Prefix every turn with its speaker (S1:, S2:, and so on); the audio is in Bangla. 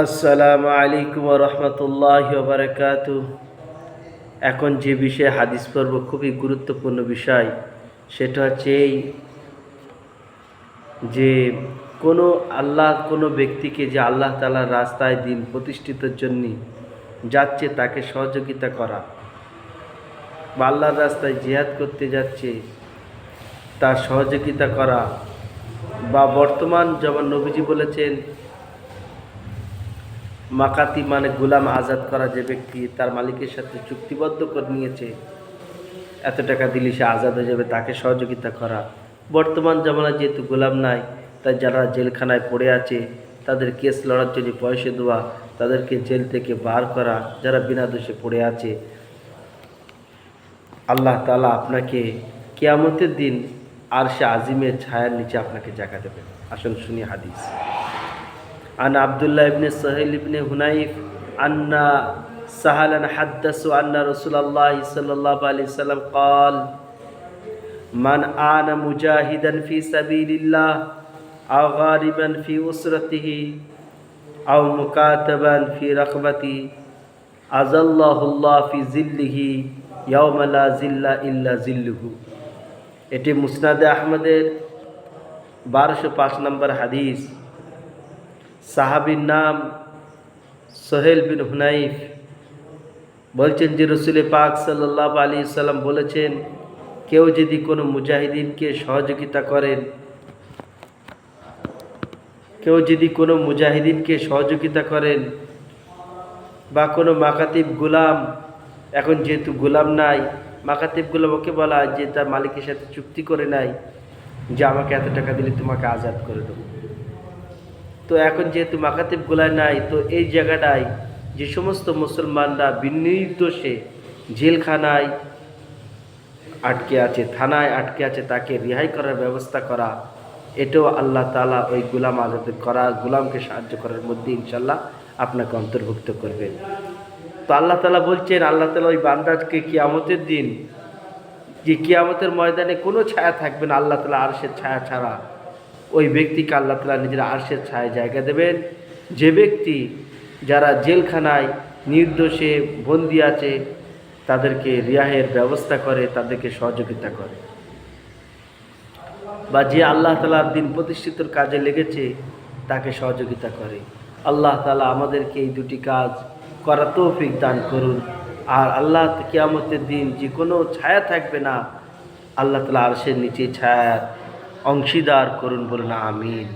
S1: আসসালামু আলাইকুম রহমতুল্লাহ বারকাত এখন যে বিষয়ে হাদিস পর্ব খুবই গুরুত্বপূর্ণ বিষয়, সেটা হচ্ছে এই যে কোনো আল্লাহ, কোনো ব্যক্তিকে যে আল্লাহ তালার রাস্তায় দিন প্রতিষ্ঠিতের জন্য যাচ্ছে, তাকে সহযোগিতা করা বা আল্লাহর রাস্তায় জিহাদ করতে যাচ্ছে, তার সহযোগিতা করা বা বর্তমান যেমন নবীজি বলেছেন মাকাতি মানে গোলাম আজাদ করা যে ব্যক্তি তার মালিকের সাথে চুক্তিবদ্ধ করে নিয়েছে। এত টাকা দিলে সে আজাদ হয়ে যাবে, তাকে সহযোগিতা করা। বর্তমান জামানায় যেহেতু গোলাম নাই, তাই যারা জেলখানায় পড়ে আছে, তাদের কেস লড়ার জন্য পয়সা দেওয়া, তাদেরকে জেল থেকে বার করা, যারা বিনা দোষে পড়ে আছে। আল্লাহ তালা আপনাকে কেয়ামতের দিন আর সে আজিমের ছায়ার নিচে আপনাকে জায়গা দেবেন। আসুন শুনি হাদিস। عن عبد الله بن سهيل بن هنيف أن سهلا حدث أن رسول الله صلى الله عليه وسلم قال من آن مجاهدا في سبيل الله أو غاربا في أسرته أو مكاتبا في رقبته أزله الله في ظله يوم لا ظل إلا ظله এটি মুসনাদে আহমদের বারোশো পাঁচ নম্বর হাদিস সাহাবির নাম সোহেল বিন হুনাইফ। বলছেন যে রসুল পাক সাল্লাহ আলী সাল্লাম বলেছেন, কেউ যদি কোনো মুজাহিদিনকে সহযোগিতা করেন, কেউ যদি কোনো মুজাহিদিনকে সহযোগিতা করেন বা কোনো মাকাতিব গোলাম, এখন যেহেতু গোলাম নাই, মাকাতিব গোলাম ওকে বলা যে তার মালিকের সাথে চুক্তি করে নাই, যে আমাকে এত টাকা দিলে তোমাকে আজাদ করে দেবো। তো এখন যেহেতু মাকাতিব গোলায় নাই, তো এই জায়গাটায় যে সমস্ত মুসলমানরা বিনির্দোষে জেলখানায় আটকে আছে, থানায় আটকে আছে, তাকে রিহাই করার ব্যবস্থা করা, এটাও আল্লাহ তালা ওই গুলাম আজাদ করা, গুলামকে সাহায্য করার মধ্যে ইনশাল্লাহ আপনাকে অন্তর্ভুক্ত করবেন তো আল্লাহ তালা বলছেন, আল্লাহ তালা ওই বান্দাজকে কিয়ামতের দিন, যে কিয়ামতের ময়দানে কোনো ছায়া থাকবে না, আল্লাহ তালা আরশের ছায়া ছাড়া ওই ব্যক্তিকে আল্লাহ তালা নিজের আর্শের ছায় জায়গা দেবেন। যে ব্যক্তি যারা জেলখানায় নির্দোষে বন্দি আছে, তাদেরকে রিয়াহের ব্যবস্থা করে, তাদেরকে সহযোগিতা করে। বা যে আল্লাহ তালার দিন প্রতিষ্ঠিতর কাজে লেগেছে, তাকে সহযোগিতা করে। আল্লাহ তালা আমাদেরকে এই দুটি কাজ করা তৌফিক দান করুন। আর আল্লাহ কিয়ামতের দিন যে কোনো ছায়া থাকবে না, আল্লাহ তালা আরশের নিচে ছায়ার অংশীদার করুন বলুন আমিন।